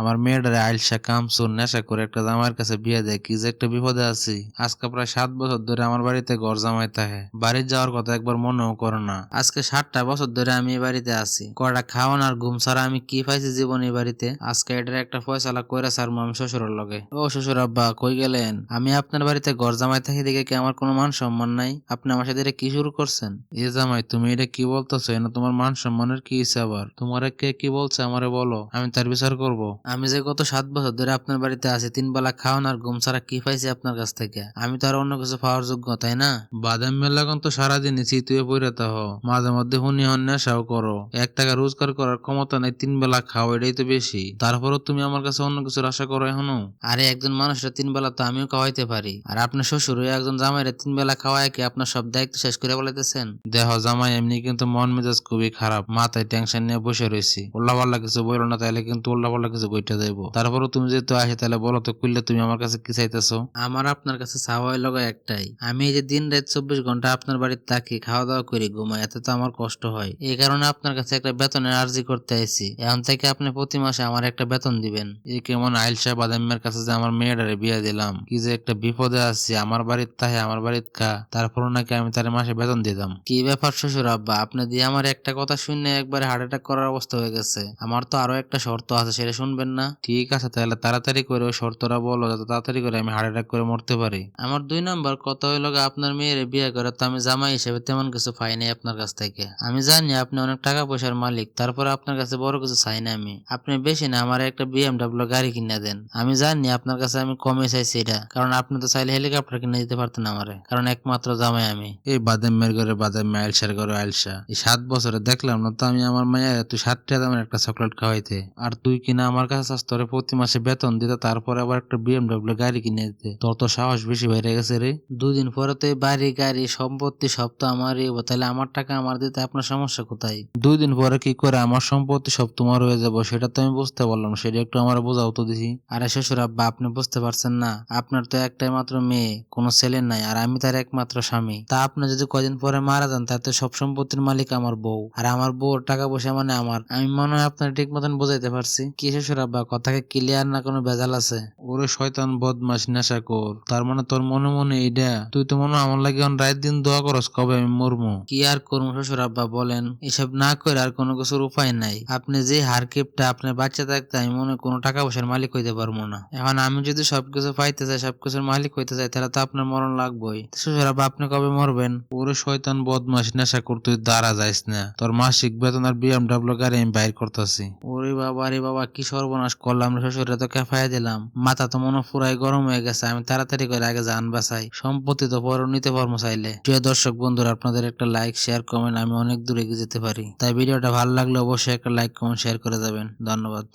আমার মেয়েটারে আইলসা কামসুর নেশা করে একটা জামাইয়ের কাছে বিয়ে দেয়, কি যে একটা বিপদে আছি। আজকে প্রায় সাত বছর ধরে আমার বাড়িতে ঘর জামাই থাকে বাড়ির যাওয়ার কথা একবার মনেও করে না। আজকে সাতটা বছর ধরে আমি এই বাড়িতে আছি। কয়টা খাওয়ান আর ঘুম ছাড়া আমি কি পাইছি জীবন এই বাড়িতে? আজকে এটার একটা ফয়সালা কইরা সার আমি শ্বশুরের লগে। ও শ্বশুর আব্বা, কই গেলেন? আমি আপনার বাড়িতে ঘর জামাই থাকি দেখে কি আমার কোনো মান সম্মান নাই? আপনি আমার সাথে এটা কি শুরু করছেন? এ জামাই, তুমি এটা কি বলতেছো? না তোমার মান সম্মানের কি ইচ্ছে আবার তোমার কে কি বলছে আমারে বলো, আমি তার বিচার করব। আমি যে গত সাত বছর ধরে আপনার বাড়িতে আছি তিন বেলা খাওয়ান আর ঘুম ছাড়া কি পাইছি আপনার কাছ থেকে? আমি তো আর অন্য কিছু পাওয়ার যোগ্য তাই না? বাদাম মেলাগন তো সারাদিন চিতুয়ে পড়ে তা হো মাঝে মধ্যে হুনি হন নেশাও করো। এক টাকা রোজগার করার ক্ষমতা নাই তিন বেলা খাও এটাই তো বেশি। তারপরও তুমি আমার কাছে অন্য কিছুর আশা করো এখনও? আরে একজন মানুষের তিন বেলা তো আমিও খাওয়াইতে পারি। আর আপনার শ্বশুর ওই একজন জামাইরে তিন বেলা খাওয়ায় কি আপনার সব দায়িত্ব শেষ করে বলাইতেছেন দেহ জামাই এমনি কিন্তু মন মেজাজ খুবই খারাপ মাথায় টেনশন নিয়ে বসে রয়েছি। উল্লা পাল্লা কিছু বলল না তাহলে কিন্তু উল্লা পাল্লা কিছু বইটা দেবো। তারপরও তুমি যেহেতু আসে, তাহলে বলো তো কুললে তুমি আমার কাছে কি চাইতেছো? আমার আপনার কাছে চাওয়াই লগা একটাই। আমি এই যে দিন রাত চব্বিশ ঘণ্টা আপনার বাড়িতে থাকি খাওয়া দাওয়া করি, ঘুমাই, এতে তো আমার কষ্ট হয়। এই কারণে আপনার কাছে একটা বেতনের আর্জি করতে আইছি। এখন থেকে আপনি প্রতি মাসে আমার একটা বেতন দিবেন। এই কেমন আইল সাহেব আদামের কাছে যে আমার মেয়েটারে বিয়ে দিলাম। কি যে একটা বিপদে আছি, আমার বাড়ির তাহে আমার বাড়ির খা। তারপরও নাকি আমি তার মাসে বেতন দিতাম। কি ব্যাপার শ্বশুর আব্বা, আপনি দিয়ে আমার একটা কথা শুনে একবারে হার্ট অ্যাটাক করার অবস্থা হয়ে গেছে। আমার তো আরও একটা শর্ত আছে, সেটা শুনবেন না। ঠিক আছে, তাহলে তাড়াতাড়ি করে ওই শর্তটা বলো, যাতে তাড়াতাড়ি করে আমি হার্ট অ্যাটাক করে মরতে পারি। আমার দুই নম্বর কত হইল আপনার মেয়ের বিয়ে করে তো আমি জামাই হিসেবে তেমন কিছু পাই নাই আপনার কাছ থেকে। আমি জানি আপনি অনেক টাকা পয়সার মালিক, তারপরে আপনার কাছে বড় কিছু চাই না আমি। আপনি বেশি না, আমার একটা বিএমডাব্লিউ গাড়ি কিনে দেন। আমি জানি আপনার কাছে আমি কমে চাইছি এটা, কারণ আপনি তো চাইলে হেলিকপ্টার কিনে দিতে পারতেন আমারে, কারণ একমাত্র জামাই আমি। এই বাদামের ঘরে বাদাম আইলসার ঘরে আইলসা এই সাত বছরে দেখলাম না তো আমি আমার মায়ের তুই টাকা দামের একটা চকলেট খাওয়াইতে। আর তুই কিনা আমার কাছে চাস তোরে প্রতি মাসে বেতন দিতে, তারপরে আবার একটা বিএমডাব্লিউ গাড়ি কিনে দিতে। তোর তো সাহস বেশি বেড়ে গেছে রে। দুদিন পরে তো বাড়ি, গাড়ি, সম্পত্তি সব তো আমারই তাহলে আমার টাকা আমার দিতে আপনার সমস্যা কোথায়? দুই দিন পরে কি করে আমার সম্পত্তি সব তোমার হয়ে যাব, সেটা তো আমি বুঝতে পারলাম সেটা একটু আমার বোঝাও তো দিছি আরে শ্বশুর আব্বা, আপনি বুঝতে পারছেন না? আপনার তো একটাই মাত্র মেয়ে, কোনো ছেলে নাই, আর আমি তার একমাত্র স্বামী। তা আপনি যদি কদিন পরে মারা যান তাতে সব সম্পত্তির মালিক আমার বউ। আর আমার বউর টাকা পয়সা মানে আমার। আমি মনে হয় আপনার ঠিক মতন বোঝাইতে পারছি। কি শ্বশুর আব্বা কথাকে ক্লিয়ার না কোনো ভেজাল আছে? ওরে শয়তান বদমাস নেশা কর তার মানে তোর মনে মনে এইটা তুই তো মনে আমার লাগে এখন রাত দিন দোয়া করস, কবে আমি মরমু? কি আর করব শ্বশুর আব্বা, বলেন? এসব না করে আর কোনো কিছুর উপায় নাই। আপনি যে হারকেপটা আপনার বাচ্চা থাকতে, আমি মনে কোনো টাকা পয়সার মালিক হইতে পারব না। এখন আমি যদি সবকিছু পাইতে চাই, সবকিছুর মালিক হইতে চাই, তাহলে তো আপনার মরণ লাগবেই। শ্বশুর আব্বা, আপনি কবে মরবেন? ওরে শয়তান বদমাস নেশা কর তুই দাঁড়া যাইস না। তোর মাসিক বেতন আর বিএমডাব্লিউ গাড়ি আমি বাইর করতেছি। ওরে বাবা রে বাবা, কি সর্বনাশ করলাম, শ্বশুরে তো কেফায় দিলাম। মাথা তো মনে পুরাই গরম হয়ে গেছে, আমি তাড়াতাড়ি করে আগে যান বাসাই সম্পত্তি তো পর নিতে পারব চাইলে। প্রিয় দর্শক বন্ধুরা, আপনাদের একটা লাইক শেয়ার কমেন্ট আমি অনেক দূরে এগিয়ে যেতে পারি। তাই ভিডিওটা ভালো লাগলে অবশ্যই একটা লাইক কমেন্ট শেয়ার করে যাবেন। ধন্যবাদ।